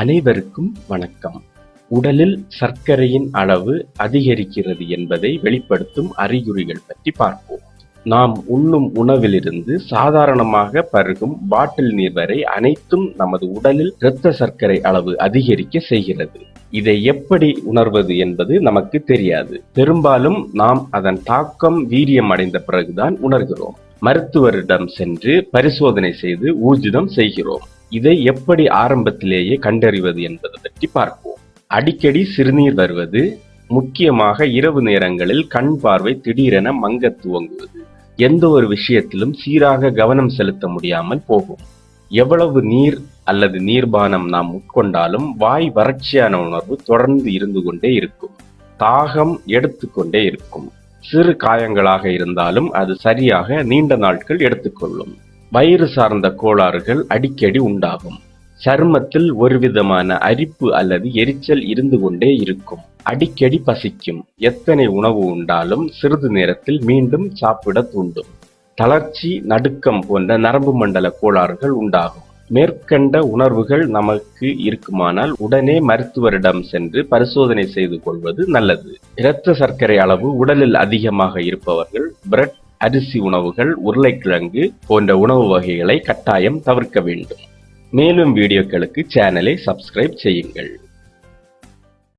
அனைவருக்கும் வணக்கம். உடலில் சர்க்கரையின் அளவு அதிகரிக்கிறது என்பதை வெளிப்படுத்தும் அறிகுறிகள் பற்றி பார்ப்போம். நாம் உண்ணும் உணவிலிருந்து சாதாரணமாக பருகும் பாட்டில் நீர் வரை அனைத்தும் நமது உடலில் இரத்த சர்க்கரை அளவு அதிகரிக்க செய்கிறது. இதை எப்படி உணர்வது என்பது நமக்கு தெரியாது. பெரும்பாலும் நாம் அதன் தாக்கம் வீரியம் அடைந்த பிறகுதான் உணர்கிறோம். மருத்துவரிடம் சென்று பரிசோதனை செய்து ஊர்ஜிதம் செய்கிறோம். இதை எப்படி ஆரம்பத்திலேயே கண்டறிவது என்பதை பற்றி பார்ப்போம். அடிக்கடி சிறுநீர் வருவது முக்கியமாக இரவு நேரங்களில் கண் பார்வை திடீரென மங்க துவங்குவது. எந்த ஒரு விஷயத்திலும் சீராக கவனம் செலுத்த முடியாமல் போகும். எவ்வளவு நீர் அல்லது நீர்பானம் நாம் உட்கொண்டாலும் வாய் வறட்சியான உணர்வு தொடர்ந்து இருந்து கொண்டே இருக்கும். தாகம் எடுத்துக்கொண்டே இருக்கும். சிறு காயங்களாக இருந்தாலும் அது சரியாக நீண்ட நாட்கள் எடுத்துக்கொள்ளும் வயிறு சார்ந்த கோளாறுகள் அடிக்கடி உண்டாகும். சருமத்தில் ஒருவிதமான அரிப்பு அல்லது எரிச்சல் இருந்து கொண்டே இருக்கும். அடிக்கடி பசிக்கும். எத்தனை உணவு உண்டாலும் சிறிது நேரத்தில் மீண்டும் சாப்பிட தூண்டும். தளர்ச்சி நடுக்கம் போன்ற நரம்பு மண்டல கோளாறுகள் உண்டாகும். மேற்கண்ட உணர்வுகள் நமக்கு இருக்குமானால் உடனே மருத்துவரிடம் சென்று பரிசோதனை செய்து கொள்வது நல்லது. இரத்த சர்க்கரை அளவு உடலில் அதிகமாக இருப்பவர்கள் பிரெட் அரிசி உணவுகள் உருளைக்கிழங்கு போன்ற உணவு வகைகளை கட்டாயம் தவிர்க்க வேண்டும். மேலும் வீடியோக்களுக்கு சேனலை சப்ஸ்கிரைப் செய்யுங்கள்.